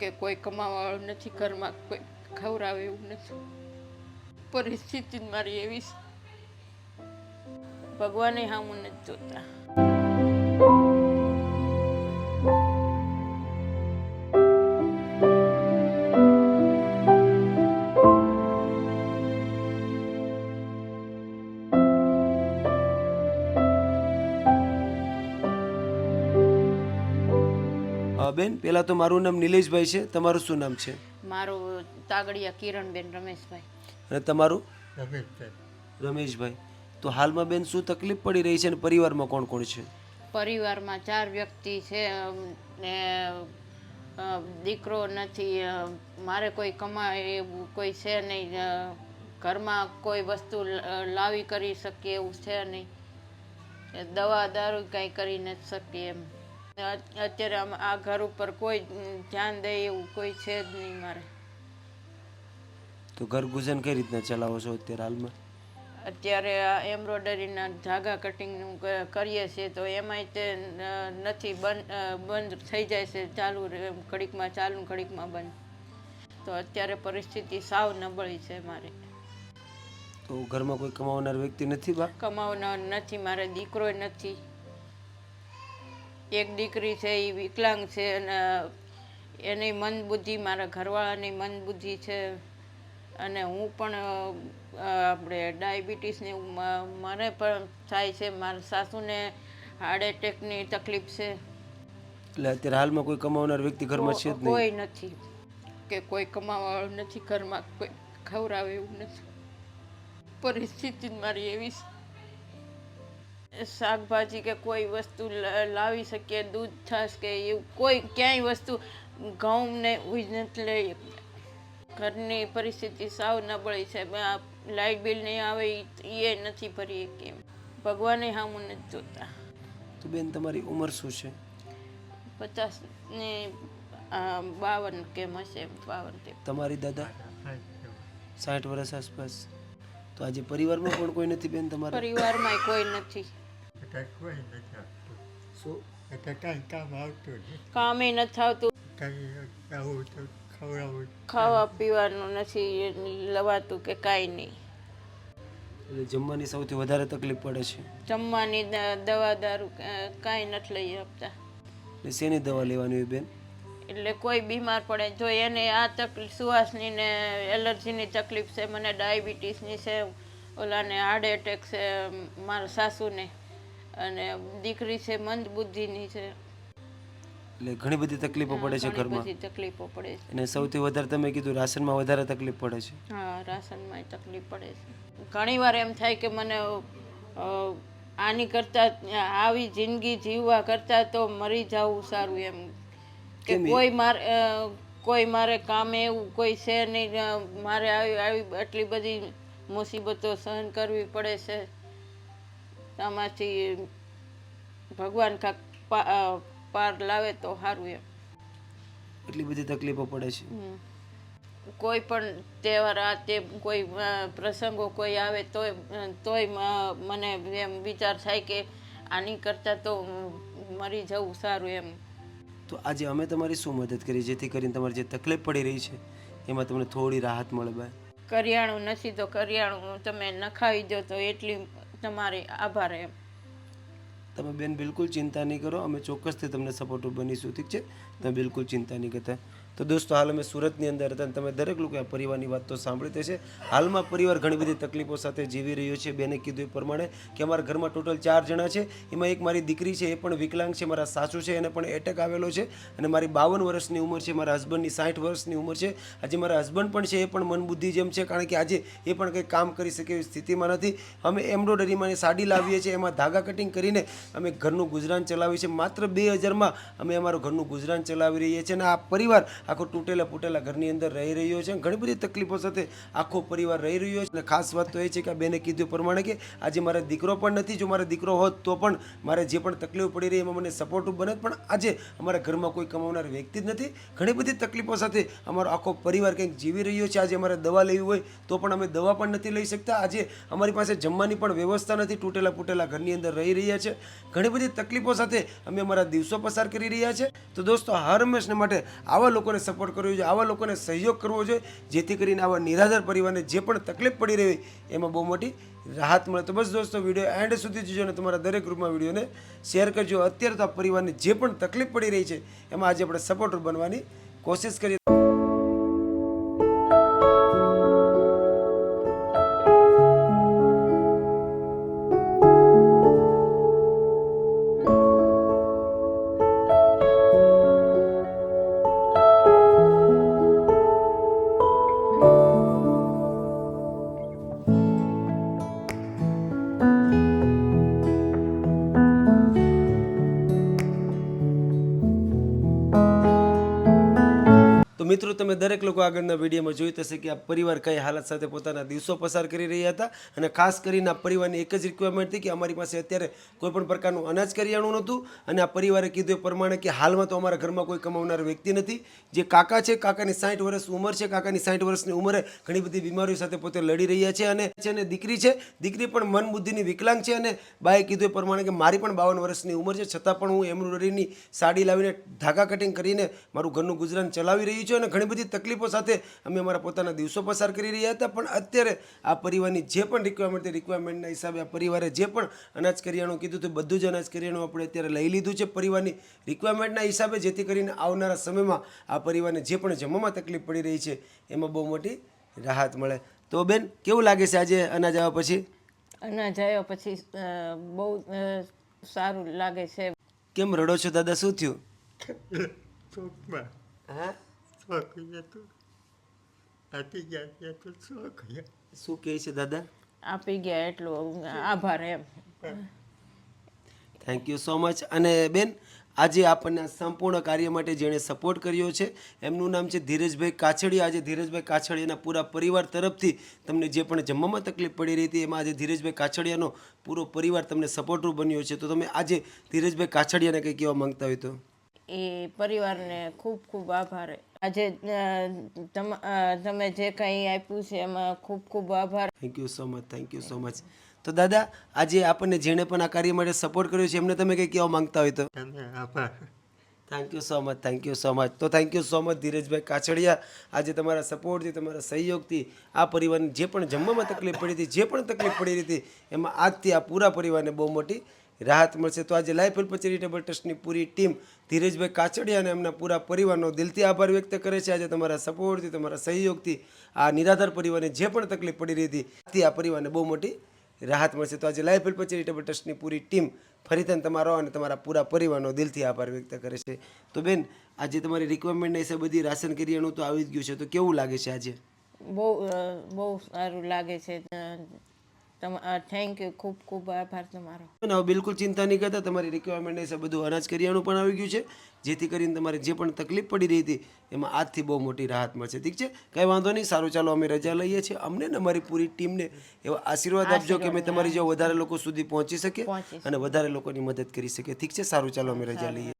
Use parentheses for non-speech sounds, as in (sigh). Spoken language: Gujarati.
કે કોઈ કમાવાવાળું નથી, ઘરમાં કોઈ ખવડાવે એવું નથી. પરિસ્થિતિ મારી એવી ભગવાને હા હું નથી જોતા. બેન. પહેલાં તો મારું નામ નિલેશભાઈ છે. તમારું શું નામ છે? મારું તાગડિયા કિરણબેન રમેશભાઈ. અને તમારું? રમેશભાઈ. રમેશભાઈ. તો હાલમાં બેન શું તકલીફ પડી રહી છે અને પરિવારમાં કોણ કોણ છે? પરિવારમાં ચાર વ્યક્તિ છે ને દીકરો નથી મારે કોઈ કમાય એવું કોઈ છે નહીં ઘરમાં કોઈ વસ્તુ લાવી કરી શકીએ એવું છે નહીં. દવા દારૂ કાંઈ કરી નથી શકીએ એમ. અત્યારે આ ઘર ઉપર કોઈ ધ્યાન દે એવું કોઈ છે જ નહીં મારે. તો ઘર ગુજન કઈ રીતના ચલાવો છો અત્યારે હાલમાં? અત્યારે આ એમ્બ્રોડરીના ધાગા કટિંગનું કરીએ છીએ તો એમાંય તે નથી બંધ બંધ થઈ જાય છે ચાલુ ઘડીકમાં ચાલુ ઘડીકમાં બંધ. તો અત્યારે પરિસ્થિતિ સાવ નબળી છે મારે. તો ઘરમાં કોઈ કમાવનાર વ્યક્તિ નથી બા? કમાવનાર નથી મારે દીકરો નથી. એક દીકરી છે એ વિકલાંગ છે અને એની મન બુદ્ધિ મારા ઘરવાળાની મન બુદ્ધિ છે. અને હું પણ આપણે ડાયાબિટીસને મને પણ થાય છે. મારા સાસુને હાર્ટ એટેકની તકલીફ છે. એટલે અત્યારે હાલમાં કોઈ કમાવનાર વ્યક્તિ ઘરમાં છે જ નહીં? કોઈ નથી. કે કોઈ કમાવાવાળું નથી ઘરમાં કોઈ ખવડાવે એવું નથી. પરિસ્થિતિ મારી એવી છે. શાકભાજી કે કોઈ વસ્તુ લાવી શકીએ દૂધ છાશ કે એવું કોઈ ક્યાંય વસ્તુ ઘઉં ને ઉજ નથી લઈ ઘરની પરિસ્થિતિ સાવ નબળી છે. લાઇટ બિલ નહીં આવે એ નથી ભરી કેમ? ભગવાને હામું નથી જોતા. તો બેન તમારી ઉંમર શું છે? પચાસ ને બાવન કેમ હશે? બાવન તમારી દાદા? સાઠ વર્ષ આસપાસ. તો આજે પરિવારમાં પણ કોઈ નથી બેન તમારા? પરિવારમાં કોઈ નથી. એટલે કોઈ નથી આવતું. શું? એટલે કાંઈ કામ આવતું નથી. કામે નથી આવતું. કાંઈ આવું તો ખવડાવવું ખાવા પીવાનું નથી લવાતું કે કાંઈ નહીં. એટલે જમવાની સૌથી વધારે તકલીફ પડે છે. જમવાની દવા દારૂ કાંઈ નથી લઈ આપતા. એટલે શેની દવા લેવાની હોય બેન? એટલે કોઈ બીમાર પડે. જો એને આ તકલીફ સુવાસની ને એલર્જીની તકલીફ છે મને ડાયાબિટીસની છે ઓલાને હાર્ટ એટેક છે મારા સાસુને. અને દીકરી છે મંદ બુદ્ધિની છે. એટલે ઘણી બધી તકલીફો પડે છે ઘણી ઘરમાં? બધી તકલીફો પડે છે. અને સૌથી વધારે તમે કીધું રાશનમાં વધારે તકલીફ પડે છે? હા રાશનમાં તકલીફ પડે છે. ઘણી વાર એમ થાય કે મને આની કરતા આવી જિંદગી જીવવા કરતા તો મરી જવું સારું એમ. કે કોઈ મારે કોઈ મારે કામે એવું કોઈ છે નહીં મારે આવી આવી આટલી બધી મુસીબતો સહન કરવી પડે છે. આમાંથી ભગવાન કાંક પાર લાવે તો સારું એમ. એટલી બધી તકલીફો પડે છે. કોઈ પણ તહેવાર આ તે કોઈ પ્રસંગો કોઈ આવે તોય તોય મને એમ વિચાર થાય કે આની કરતાં તો મરી જવું સારું એમ. તો આજે અમે તમારી શું મદદ કરી? જેથી કરીને તમારી જે તકલીફ પડી રહી છે એમાં તમને થોડી રાહત મળે બા કરિયાણું નથી તો કરિયાણું તમે નખાવી દો તો એટલી તમારે આભાર એમ. તમે બેન બિલકુલ ચિંતા નહીં કરો, અમે ચોક્કસથી તમને સપોર્ટિવ બનીશું, ઠીક છે? તમે બિલકુલ ચિંતા નહીં કરતા. તો દોસ્તો, હાલ અમે સુરતની અંદર હતા અને તમે દરેક લોકો આ પરિવારની વાત તો સાંભળી હશે. હાલમાં પરિવાર ઘણી બધી તકલીફો સાથે જીવી રહ્યો છે. બેને કીધું એ પ્રમાણે કે અમારા ઘરમાં ટોટલ ચાર જણા છે. એમાં એક મારી દીકરી છે, એ પણ વિકલાંગ છે, મારા સાસુ છે, એને પણ એટેક આવેલો છે. અને મારી બાવન વર્ષની ઉંમર છે, મારા હસબન્ડની સાઠ વર્ષની ઉંમર છે. આજે મારા હસબન્ડ પણ છે, એ પણ મનબુદ્ધિ જેમ છે, કારણ કે આજે એ પણ કંઈ કામ કરી શકે એવી સ્થિતિમાં નથી. અમે એમ્બ્રોડરીમાં સાડી લાવીએ છીએ, એમાં ધાગા કટિંગ કરીને અમે ઘરનું ગુજરાન ચલાવીએ છીએ. માત્ર બે હજારમાં અમે અમારું ઘરનું ગુજરાન ચલાવી રહીએ છીએ અને આ પરિવાર આખો તૂટેલા ફૂટેલા ઘરની અંદર રહી રહ્યો છે ઘણી બધી તકલીફો સાથે આખો પરિવાર રહી રહ્યો છે. અને ખાસ વાત તો એ છે કે આ બેને કીધું પ્રમાણે કે આજે મારા દીકરો પણ નથી. જો મારો દીકરો હોત તો પણ મારે જે પણ તકલીફ પડી રહી એમાં મને સપોર્ટ બને. પણ આજે અમારા ઘરમાં કોઈ કમાવનાર વ્યક્તિ જ નથી. ઘણી બધી તકલીફો સાથે અમારો આખો પરિવાર કંઈક જીવી રહ્યો છે. આજે અમારે દવા લેવી હોય તો પણ અમે દવા પણ નથી લઈ શકતા. આજે અમારી પાસે જમવાની પણ વ્યવસ્થા નથી. તૂટેલા ફૂટેલા ઘરની અંદર રહી રહ્યા છે. ઘણી બધી તકલીફો સાથે અમે અમારા દિવસો પસાર કરી રહ્યા છે. તો દોસ્તો, હર હંમેશને માટે આવા લોકોને સપોર્ટ કરવો જોઈએ, આવા લોકોને સહયોગ કરવો જોઈએ, જેથી કરીને આવા નિરાધાર પરિવારને જે પણ તકલીફ પડી રહી એમાં બહુ મોટી રાહત મળે. તો બસ દોસ્તો વીડિયો એન્ડ સુધી જોજો અને તમારા દરેક ગ્રુપમાં વિડીયોને શેર કરજો. અત્યારે તો આ પરિવારને જે પણ તકલીફ પડી રહી છે, એમાં આજે આપણે સપોર્ટર બનવાની કોશિશ કરીએ. તો મિત્રો તમે દરેક લોકો આગળના વિડીયોમાં જોઈ થશે કે આ પરિવાર કઈ હાલત સાથે પોતાના દિવસો પસાર કરી રહ્યા હતા અને ખાસ કરીને આ પરિવારની એક જ રિક્વાયરમેન્ટ હતી કે અમારી પાસે અત્યારે કોઈ પણ પ્રકારનું અનાજ કરિયાણું નહોતું અને આ પરિવારે કીધું એ પ્રમાણે કે હાલમાં તો અમારા ઘરમાં કોઈ કમાવનાર વ્યક્તિ નથી. જે કાકા છે, કાકાની સાઠ વર્ષ ઉંમર છે, કાકાની સાઠ વર્ષની ઉંમરે ઘણી બધી બીમારીઓ સાથે પોતે લડી રહ્યા છે અને છે દીકરી છે. દીકરી પણ મન બુદ્ધિની વિકલાંગ છે અને બાએ કીધું એ પ્રમાણે કે મારી પણ બાવન વર્ષની ઉંમર છે, છતાં પણ હું એમ્બ્રોઇડરીની સાડી લાવીને ધાગા કટિંગ કરીને મારું ઘરનું ગુજરાન ચલાવી રહ્યું છું અને ઘણી બધી તકલીફો સાથે અમે અમારા પોતાના દિવસો પસાર કરી રહ્યા હતા. પણ અત્યારે આ પરિવારની જે પણ રિક્વાયરમેન્ટ હતી રિક્વાયરમેન્ટના હિસાબે આ પરિવારે જે પણ અનાજ કરિયાણું કીધું હતું બધું જ અનાજ કરિયાણું આપણે અત્યારે લઈ લીધું છે. પરિવારની રિક્વાયરમેન્ટના હિસાબે જેથી કરીને આવનારા સમયમાં આ પરિવારને જે પણ જમવામાં તકલીફ પડી રહી છે એમાં બહુ મોટી રાહત મળે. તો બેન કેવું લાગે છે આજે અનાજ આવ્યા પછી? અનાજ આવ્યા પછી બહુ સારું લાગે છે. કેમ રડો છો દાદા? શું થયું? (laughs) હા? શોખ હતું આથી ગયા શોખ ગયા શું કહે છે દાદા? આપી ગયા એટલો. આભાર એમ. થેન્ક યુ સો મચ અને બેન આજે આપણને સંપૂર્ણ કાર્ય માટે જેણે સપોર્ટ કર્યો છે એમનું નામ છે ધીરજભાઈ કાછડિયા. આજે ધીરજભાઈ કાછડિયાના પૂરા પરિવાર તરફથી તમને જે પણ જમવામાં તકલીફ પડી રહી હતી એમાં આજે ધીરજભાઈ કાછડિયાનો પૂરો પરિવાર તમને સપોર્ટરૂપ બન્યો છે. તો તમે આજે ધીરજભાઈ કાછડિયાને કંઈ કહેવા માંગતા હોય તો? એ પરિવારને ખૂબ ખૂબ આભાર. આજે તમે જે કંઈ આપ્યું છે એમાં ખૂબ ખૂબ આભાર. Thank you so much thank you so much તો દાદા આજે આપણને જેણે પણ આ કાર્ય માટે સપોર્ટ કર્યો છે એમને તમે કંઈ કહેવા માંગતા હોય તો? આભાર. Thank you so much thank you so much તો thank you so much Dhirajbhai Kachhadiya. આજે તમારા સપોર્ટથી તમારા સહયોગથી આ પરિવારને જે પણ જમવામાં તકલીફ પડી હતી જે પણ તકલીફ પડી હતી એમાં આજથી આ પૂરા પરિવારને બહુ મોટી રાહત મળશે. તો આજે લાઈફ હેલ્પ ચેરિટેબલ ટ્રસ્ટની પૂરી ટીમ ધીરજભાઈ કાછડિયા અને એમના પૂરા પરિવારનો દિલથી આભાર વ્યક્ત કરે છે. આજે તમારા સપોર્ટથી, તમારા સહયોગથી આ નિરાધાર પરિવારને જે પણ તકલીફ પડી રહી હતી આ પરિવારને બહુ મોટી રાહત મળશે. તો આજે લાઈફ હેલ્પ ચેરિટેબલ ટ્રસ્ટની પૂરી ટીમ ફરીથી તમારો અને તમારા પૂરા પરિવારનો દિલથી આભાર વ્યક્ત કરે છે. તો બેન, આજે તમારી રિક્વાયરમેન્ટના હિસાબે બધી રાશન કરિયાણું તો આવી જ ગયું છે. તો કેવું લાગે છે આજે? બહુ બહુ સારું લાગે છે. થેન્ક યુ ખૂબ ખૂબ આભાર તમારો. અને હવે બિલકુલ ચિંતા નહીં કરતા. તમારી રિક્વાયરમેન્ટ છે બધું અનાજ કરિયાણું પણ આવી ગયું છે. જેથી કરીને તમારે જે પણ તકલીફ પડી રહી હતી એમાં આજથી બહુ મોટી રાહત મળશે. ઠીક છે? કંઈ વાંધો નહીં. સારું ચાલો અમે રજા લઈએ છીએ. અમને ને અમારી પૂરી ટીમને એવા આશીર્વાદ આપજો કે અમે તમારી જો વધારે લોકો સુધી પહોંચી શકીએ અને વધારે લોકોની મદદ કરી શકીએ. ઠીક છે? સારું ચાલો અમે રજા લઈએ.